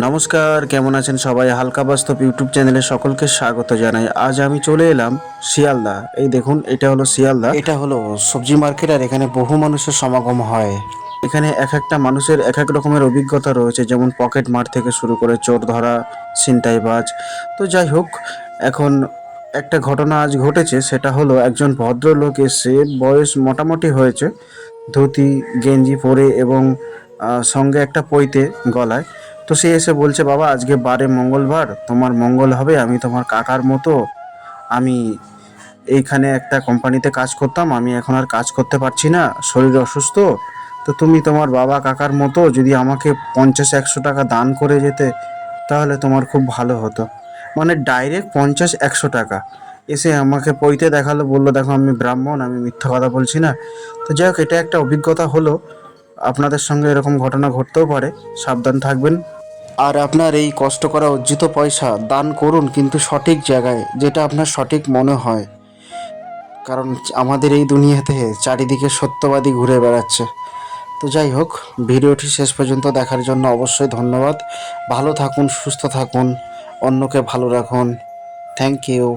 নমস্কার কেমন আছেন সবাই? হালকা বাস্তব ইউটিউব চ্যানেলে সকলকে স্বাগত জানাই। আজ আমি চলে এলাম শিয়ালদা। এই দেখুন এটা হলো শিয়ালদা। এটা হলো সবজি মার্কেট আর এখানে বহু মানুষের সমাগম হয়। এখানে এক একটা মানুষের এক এক রকমের অভিজ্ঞতা রয়েছে যেমন পকেট মার থেকে শুরু করে চোর ধরা ছিনতাইবাজ তো যাই হোক এখন একটা ঘটনা আজ ঘটেছে সেটা হলো একজন ভদ্রলোক এসে বয়স মোটামুটি হয়েছে ধুতি গেঞ্জি পরে এবং সঙ্গে একটা পইতে গলায়। তো সে এসে বলছে, বাবা, আজকে বারে মঙ্গলবার, তোমার মঙ্গল হবে, আমি তোমার কাকার মতো। আমি এইখানে একটা কোম্পানিতে কাজ করতাম, আমি এখন আর কাজ করতে পারছি না, শরীর অসুস্থ। তো তুমি তোমার বাবা কাকার মতো যদি আমাকে পঞ্চাশ, একশো টাকা দান করে যেতে, তাহলে তোমার খুব ভালো হতো। মানে ডাইরেক্ট পঞ্চাশ, একশো টাকা। এসে আমাকে পইতে দেখাল, বলল, দেখো, আমি ব্রাহ্মণ, আমি মিথ্যা কথা বলছি না। তো যাই হোক, এটা একটা অভিজ্ঞতা হলো। আপনাদের সঙ্গে এরকম ঘটনা ঘটতেও পারে, সাবধান থাকবেন। আর আপনার এই কষ্ট করা অর্জিত পয়সা দান করুন কিন্তু সঠিক জায়গায়, যেটা আপনার সঠিক মনে হয়। কারণ আমাদের এই দুনিয়াতে চারিদিকে সত্যবাদী ঘুরে বেড়াচ্ছে। তো যাই হোক, ভিডিওটি শেষ পর্যন্ত দেখার জন্য অবশ্যই ধন্যবাদ। ভালো থাকুন, সুস্থ থাকুন, অন্যকে ভালো রাখুন। Thank you